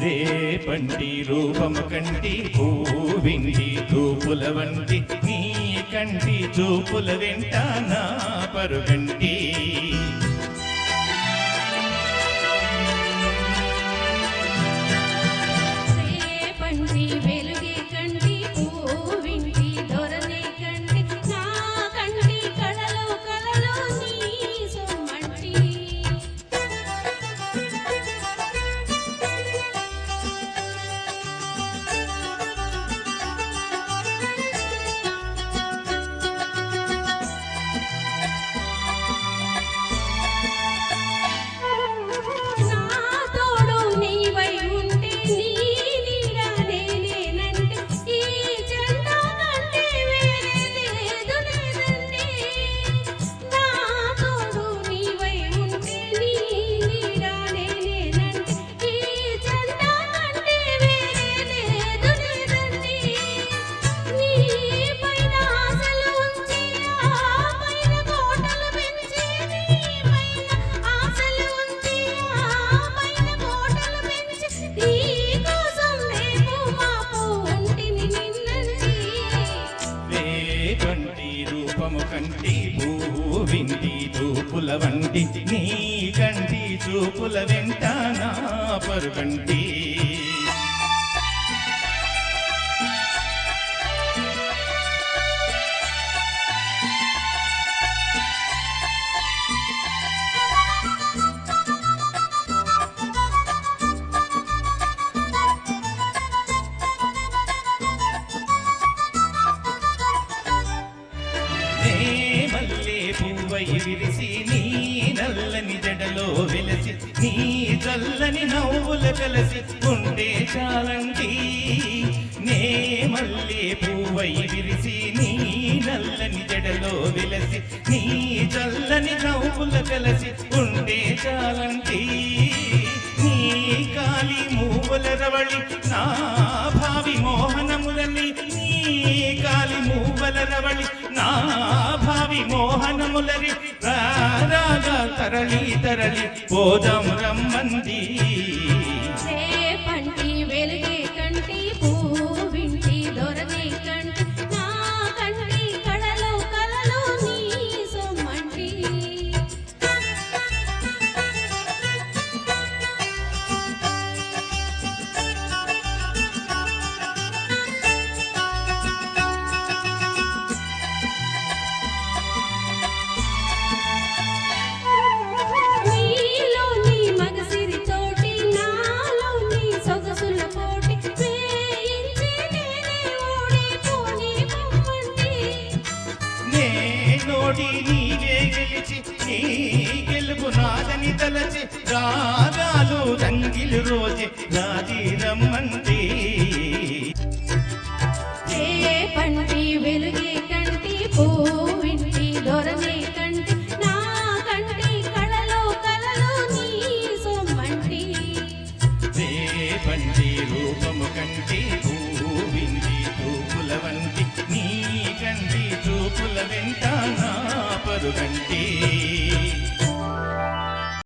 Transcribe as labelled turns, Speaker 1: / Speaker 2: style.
Speaker 1: రేపంటి రూపం కంటి పూవింటి చూపుల వంటి నీ కంటి చూపుల వెంట నా పరుగంటి
Speaker 2: కంటి
Speaker 1: భూవింటి చూపుల వంటి నీ కంటి చూపుల వెంట నా పరుగంటి పువ్వై విరిసి నీ నల్లని జడలో వెలసి నీ చల్లని నవ్వుల కలసి ఉంటే చాలంటి నే మళ్ళీ పూవై విరిసి నీ నల్లని జడలో వెలసి నీ చల్లని నవ్వుల కలసి ఉంటే చాలంటి నీ కాలి మూవల రవళి నా భావి మోహనములని రాగా తరలి తరలి పోదం రమ్మంది. నోడి నీవే గెలిచి నీ గెలుపు నాదని తలచి రాగాలు రంగిలు రోజు రాజీ రమ్మంది
Speaker 2: రేపంటి వెలుగే కంటి పూవింటి దొరనే కంటి నా కంటి కళలో కళలో నీ సొమ్మంటి.
Speaker 1: రేపంటి రూపము కంటి పూవింటి తూపుల వంటి నీ కంటి చూపుల వెంట నా పరుగంటి